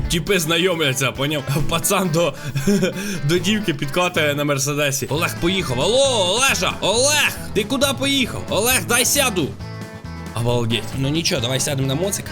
тут тіпи знайомляться, поняв? Пацан до, до дівки підкатує на мерседесі. Олег поїхав. Алло, Олежа! Олег! Ти куди поїхав? Олег, дай сяду. Обалдеть. Ну нічого, давай сядемо на моцик.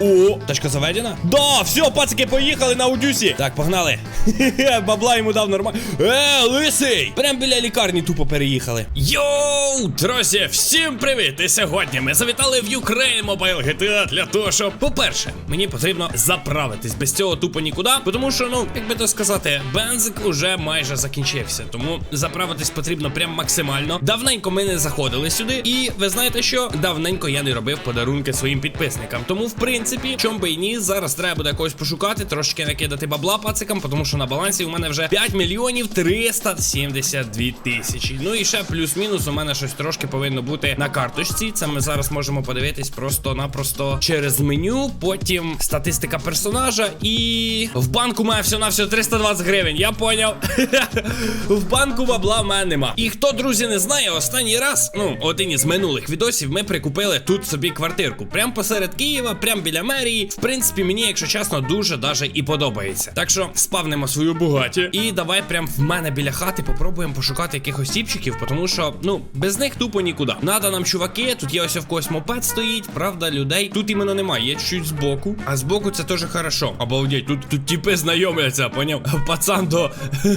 О, тачка заведена? Да, все, пацики, поїхали на Аудюсі. Так, погнали. Хе-хе, Бабла йому дав нормально. Е, лисий! Прям біля лікарні тупо переїхали. Йоу, друзі, всім привіт! І сьогодні ми завітали в Ukraine Mobile GTA для того, щоб, по-перше, мені потрібно заправитись. Без цього тупо нікуди. Тому що, ну, як би то сказати, бензик уже майже закінчився. Тому заправитись потрібно прям максимально. Давненько ми не заходили сюди. І ви знаєте що? Давненько я не робив подарунки своїм підписникам. Тому, в принципі, чом би і ні, зараз треба буде когось пошукати, трошки накидати бабла пацикам, тому що на балансі у мене вже 5 мільйонів 372 тисячі. Ну і ще плюс-мінус у мене щось трошки повинно бути на карточці. Це ми зараз можемо подивитись просто-напросто через меню. Потім статистика персонажа. І в банку має все на все 320 гривень. Я поняв. В банку бабла в мене нема. І хто, друзі, не знає, останній раз, ну, один із минулих відосів, ми прикупили тут собі квартирку. Прям посеред Києва, прям біля мерії. В принципі, мені, якщо чесно, дуже даже і подобається. Так що спавнимо свою бугаті. І давай прям в мене біля хати попробуємо пошукати якихось тіпчиків, тому що, ну, без них тупо нікуди. Надо нам чуваки, тут є ось в когось мопед стоїть, правда, людей. Тут іменно немає, є чуть збоку. А збоку це теж хорошо. Обалдеть, тут, тут тіпи знайомляться, поняв? Пацан до,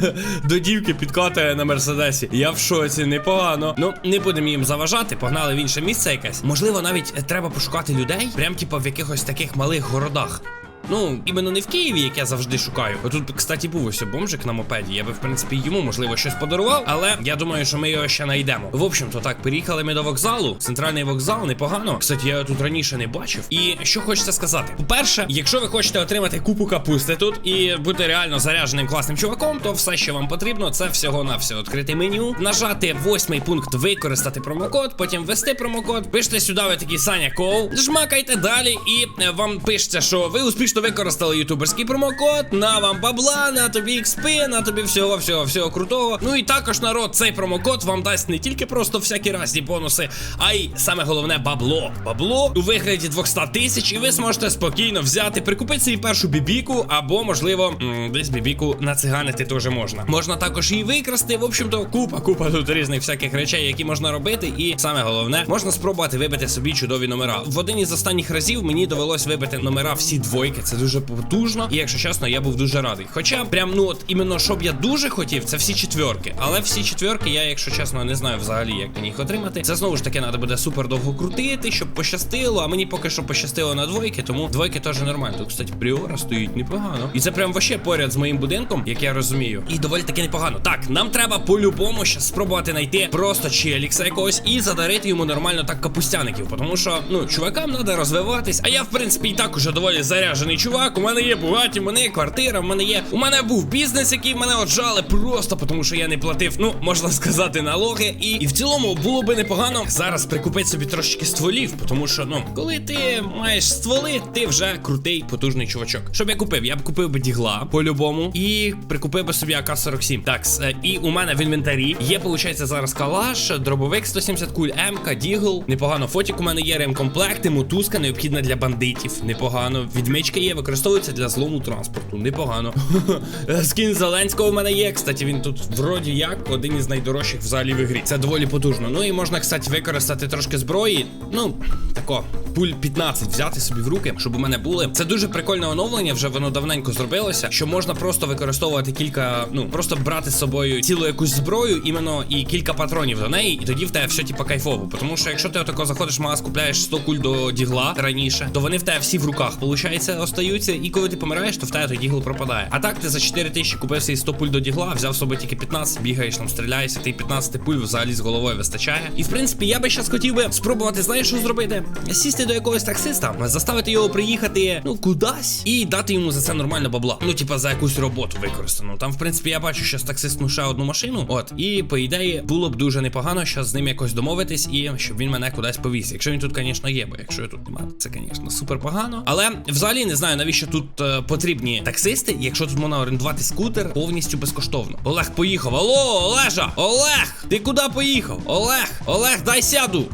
до дівки підкатує на мерседесі. Я в шоці, непогано. Ну, не будемо їм заважати, погнали в інше місце якесь. Можливо, навіть е, треба пошукати людей, прям типу в якихось таких малих городах. Ну, іменно не в Києві, як я завжди шукаю. Отут, кстати, був ось бомжик на мопеді. Я би, в принципі, йому можливо щось подарував, але я думаю, що ми його ще знайдемо. В общем-то, так, переїхали ми до вокзалу. Центральний вокзал непогано. Кстати, я тут раніше не бачив. І що хочеться сказати: по-перше, якщо ви хочете отримати купу капусти тут і бути реально зарядженим класним чуваком, то все, що вам потрібно, це всього на все відкрити меню, нажати восьмий пункт, використати промокод, потім ввести промокод, пишете сюди ви такий Саня Коу, жмакайте далі, і е, вам пишеться, що ви успішно використали ютуберський промокод, на вам бабла, на тобі XP, на тобі всього, всього, всього крутого. Ну і також народ, цей промокод вам дасть не тільки просто всякі разні бонуси, а й саме головне бабло. Бабло у вигляді 200 тисяч, і ви зможете спокійно взяти, прикупити собі першу бібіку, або, можливо, десь бібіку нациганити теж можна. Можна також її викрасти. В общем-то, купа, купа тут різних всяких речей, які можна робити. І саме головне, можна спробувати вибити собі чудові номера. В один із останніх разів мені довелось вибити номера всі двойки. Це дуже потужно. І якщо чесно, я був дуже радий. Хоча, прям, ну от іменно щоб я дуже хотів, це всі четверки. Але всі четверки, я, якщо чесно, не знаю взагалі, як мені їх отримати. Це знову ж таки треба буде супер довго крутити, щоб пощастило. А мені поки що пощастило на двойки, тому двойки теж нормально. Тут, кстати, пріора стоїть непогано. І це прям вообще поряд з моїм будинком, як я розумію. І доволі таки непогано. Так, нам треба по-любому ще спробувати знайти просто челікса якогось і задарити йому нормально так капустяників. Тому що, ну, чувакам треба розвиватись. А я, в принципі, і так уже доволі заряджений чувак. У мене є бугаті, у мене є квартира, у мене є. У мене був бізнес, який мене отжали просто тому, що я не платив, ну, можна сказати, налоги. І, і в цілому було би непогано зараз прикупити собі трошечки стволів, тому що, ну, коли ти маєш стволи, ти вже крутий, потужний чувачок. Що б я купив? Я б купив би дігла по-любому і прикупив би собі АК-47. Так, і у мене в інвентарі є, виходить, зараз калаш, дробовик 170 куль, МК, дігл. Непогано. Фотік у мене є ремкомплекти, мотузка необхідна для бандитів. Непогано. Відмичка є, використовується для злому транспорту. Непогано. Скін Зеленського в мене є. Кстати, він тут вроді як один із найдорожчих взагалі в ігрі. Це доволі потужно. Ну і можна, кстати, використати трошки зброї. Ну, тако. Пуль 15 взяти собі в руки, щоб у мене були. Це дуже прикольне оновлення, вже воно давненько зробилося. Що можна просто використовувати кілька, ну просто брати з собою цілу якусь зброю, іменно і кілька патронів до неї, і тоді в тебе все типа кайфово. Тому що якщо ти отако заходиш в магаз, купляєш 100 куль до дігла раніше, то вони в тебе всі в руках, виходить, остаються. І коли ти помираєш, то в тебе той дігл пропадає. А так ти за 4 тисячі купив собі 100 пуль до дігла, взяв собі тільки 15, бігаєш там, стріляєшся, ти 15 пуль взагалі з головою вистачає. І в принципі, я би зараз хотів би спробувати, знаєш, що зробити? Сісти до якогось таксиста, заставити його приїхати, ну, кудись, і дати йому за це нормально бабла. Ну, типа, за якусь роботу використану. Там, в принципі, я бачу, що таксист ну ще одну машину. От, і по ідеї було б дуже непогано, що з ним якось домовитись і щоб він мене кудись повіз. Якщо він тут, звісно, є, бо якщо його тут немає, це, звісно, супер погано. Але взагалі не знаю, навіщо тут е, потрібні таксисти, якщо тут можна орендувати скутер повністю безкоштовно. Олег поїхав. Алло, Олежа! Олег! Ти куди поїхав? Олег! Олег, дай сяду!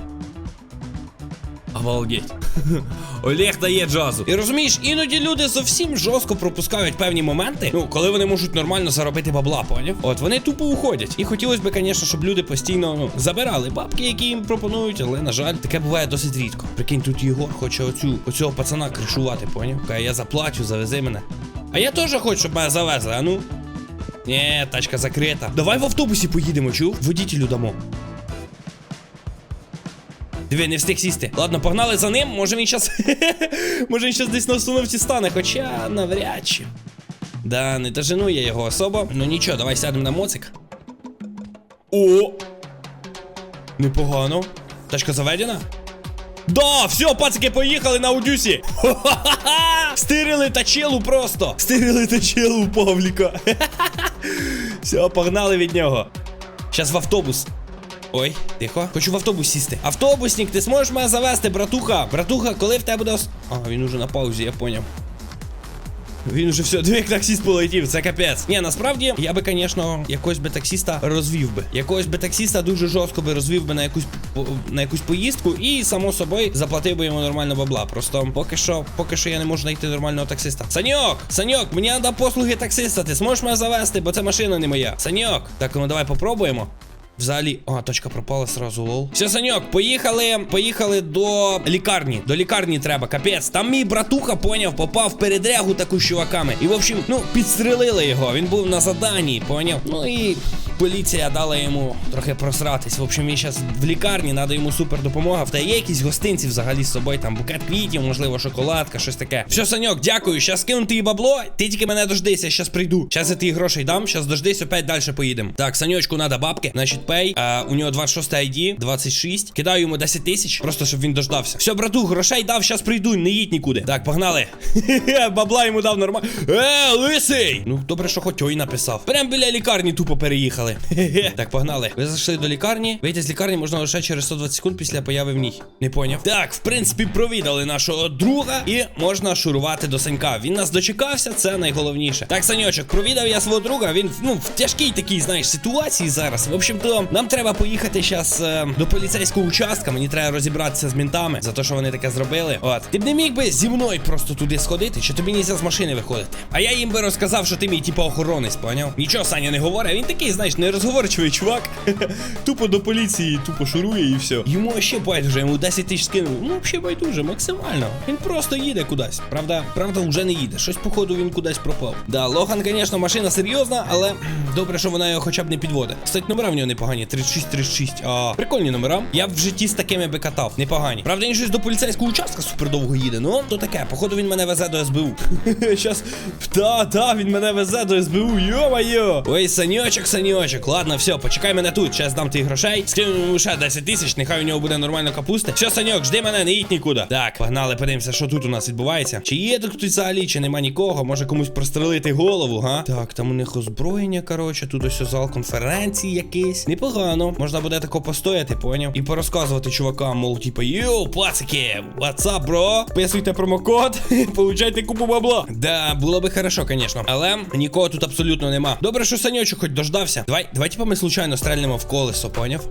Обалдеть. Олег дає джазу. І розумієш, іноді люди зовсім жорстко пропускають певні моменти. Ну, коли вони можуть нормально заробити бабла, поняв? От вони тупо уходять. І хотілося б, звісно, щоб люди постійно ну, забирали бабки, які їм пропонують, але на жаль, таке буває досить рідко. Прикинь, тут Єгор хоче оцю оцього пацана кришувати, поняв? Каже, я заплачу, завези мене. А я теж хочу, щоб мене завезли, а ну. Ні, тачка закрита. Давай в автобусі поїдемо, чув? Водітелю дамо. Диви, не встиг сісти. Ладно, погнали за ним. Може він щас. Може він щас десь на установці стане, хоча навряд чи. Да, не дожену я його особо. Ну нічого, давай сядемо на моцик. О! Непогано. Тачка заведена? Да, все, пацики, поїхали на Аудюсі. Ха-ха-ха! Стирили тачелу просто. Стирили тачелу Павліка. Все, погнали від нього. Щас в автобус. Ой, тихо. Хочу в автобус сісти. Автобусник, ти зможеш мене завести, братуха? Братуха, коли в тебе буде. А, він уже на паузі, я поняв. Він уже все, як таксіст полетів, це капець. Ні, насправді я би, звісно, якогось би таксіста розвів би. Якогось би таксіста дуже жорстко би розвів би на якусь на якусь поїздку і, само собою, заплатив би йому нормально бабла. Просто поки що, поки що я не можу знайти нормального таксиста. Саньок! Саньок, мені треба послуги таксиста. Ти зможеш мене завести, бо це машина не моя. Саньок, так ну давай попробуємо. Взагалі, а, точка пропала сразу, лол. Все, Саньок, поїхали, поїхали до лікарні. До лікарні треба, капець. Там мій братуха, поняв, попав в передрягу таку з чуваками. І, в общем, ну, підстрелили його. Він був на заданні, поняв. Ну і поліція дала йому трохи просратись. В общем, він зараз в лікарні, треба йому супер допомога. В тебе є якісь гостинці взагалі з собою, там букет квітів, можливо, шоколадка, щось таке. Все, Саньок, дякую. Щас кину тобі бабло. Ти тільки мене дождися, щас прийду. Щас я тобі грошей дам, щас дождись, опять далі поїдемо. Так, Саньочку треба бабки. Значить, пей. А, у нього 26 ID, 26. Кидаю йому 10 тисяч, просто щоб він дождався. Все, брату, грошей дав, щас прийду, не їдь нікуди. Так, погнали. Бабла йому дав нормально. Е, лисий! Ну, добре, що хоч ой написав. Прям біля лікарні тупо переїхали. Так, погнали. Ви зайшли до лікарні. Вийти з лікарні можна лише через 120 секунд після появи в ній. Не поняв. Так, в принципі, провідали нашого друга і можна шурувати до Санька. Він нас дочекався, це найголовніше. Так, Саньочок, провідав я свого друга. Він ну в тяжкій такій, знаєш, ситуації зараз. В общем-то, нам треба поїхати зараз е, до поліцейського участка. Мені треба розібратися з мінтами за те, що вони таке зробили. От. Ти б не міг би зі мною просто туди сходити, чи тобі нельзя з машини виходити. А я їм би розказав, що ти мій типу охоронець, поняв? Нічого Саня не говорить. Він такий, знаєш, нерозговорчивий чувак. тупо до поліції, тупо шурує і все. Йому ще байдуже, йому 10 тисяч скинув. Ну, взагалі байдуже, максимально. Він просто їде кудись. Правда, правда, вже не їде. Щось, походу, він кудись пропав. Да, Лохан, звісно, машина серйозна, але добре, що вона його хоча б не підводить. Кстати, номера в нього непогані. 36-36. А прикольні номера. Я б в житті з такими би катав. Непогані. Правда, він щось до поліцейського участка супер довго їде. Ну, то таке. Походу, він мене везе до СБУ. Щас. Та, та, він мене везе до СБУ. Йо-моє. Ой, саньочок, саньочок. Ладно, все, почекай мене тут. Щас дам тобі грошей. Скину йому ще 10 тисяч, нехай у нього буде нормально капусти. Все, саньок, жди мене, не їдь нікуди. Так, погнали, подивимося, що тут у нас відбувається. Чи є тут взагалі, чи нема нікого. Може комусь прострелити голову, га? Так, там у них озброєння, коротше, тут ось зал конференції якийсь. Непогано. Можна буде тако постояти, поняв? І порозказувати чувакам, мов, типу, йоу, пацики, what's бро? Вписуйте промокод, получайте купу бабла. Да, було би хорошо, звісно. Але нікого тут абсолютно нема. Добре, що саньочок хоч дождався. Давай, давай, типа, ми случайно стрельнемо в колесо, поняв?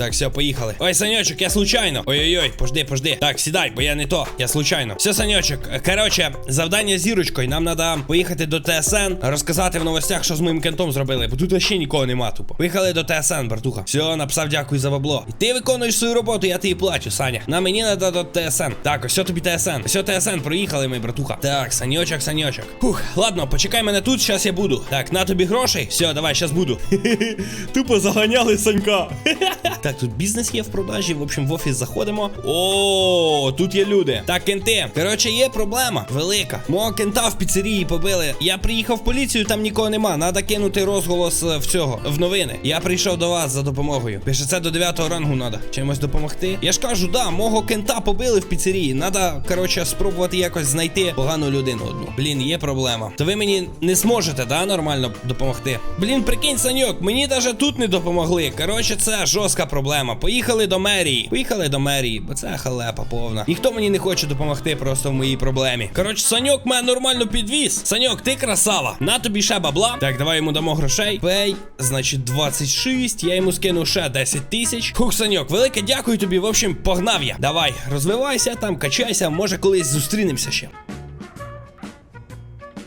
Так, все, поїхали. Ой, Санечок, я случайно. Ой-ой-ой, пожди, пожди. Так, сідай, бо я не то. Я случайно. Все, Санечок. Короче, завдання з зірочкою. Нам треба поїхати до ТСН, розказати в новостях, що з моїм кентом зробили. Бо тут ще нікого нема, тупо. Поїхали до ТСН, братуха. Все, написав дякую за бабло. І ти виконуєш свою роботу, я тобі плачу, Саня. На мені треба до ТСН. Так, ось тобі ТСН. Ось ТСН, проїхали ми, братуха. Так, Санечок, Санечок. Фух, ладно, почекай мене тут, щас я буду. Так, на тобі грошей. Все, давай, щас буду. Тупо заганяли Санька. Так, тут бізнес є в продажі. В общем, в офіс заходимо. О, тут є люди. Так, кенти. Коротше, є проблема велика. Мого кента в піцерії побили. Я приїхав в поліцію, там нікого нема. Надо кинути розголос е, в цього в новини. Я прийшов до вас за допомогою. Пише це до 9 рангу надо. Чимось допомогти. Я ж кажу, да, мого кента побили в піцерії. Надо, коротше, спробувати якось знайти погану людину одну. Блін, є проблема. То ви мені не зможете, да, нормально допомогти. Блін, прикинь, Саньок, мені навіть тут не допомогли. Коротше, це жорстка проблема. Проблема. Поїхали до мерії. Поїхали до мерії, бо це халепа повна. Ніхто мені не хоче допомогти просто в моїй проблемі. Коротше, Саньок мене нормально підвіз. Саньок, ти красава. На тобі ще бабла. Так, давай йому дамо грошей. Пей, значить, 26. Я йому скину ще 10 тисяч. Хух, Саньок, велике дякую тобі. В общем, погнав я. Давай, розвивайся там, качайся, може колись зустрінемося ще.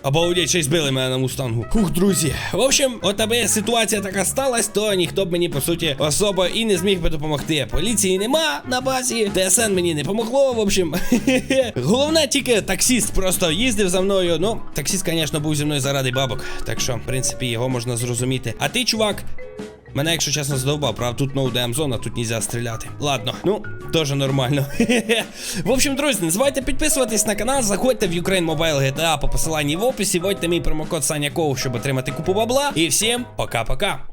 Обалдеть, ще й збили мене на мустангу. Хух, друзі. В общем, от аби ситуація така сталася, то ніхто б мені, по суті, особо і не зміг би допомогти. Поліції нема на базі, ТСН мені не помогло. В общем, головне тільки таксіст просто їздив за мною. Ну, таксіст, звісно, був зі мною заради бабок. Так що, в принципі, його можна зрозуміти. А ти, чувак. Мене, якщо чесно, задовбав, правда, тут ноудем зона, тут нельзя стріляти. Ладно, ну, теж нормально. в общем, друзі, не забувайте підписуватись на канал, заходьте в Ukraine Mobile GTA по посиланні в описі, вводьте мій промокод Саня Коу, щоб отримати купу бабла. І всім пока-пока.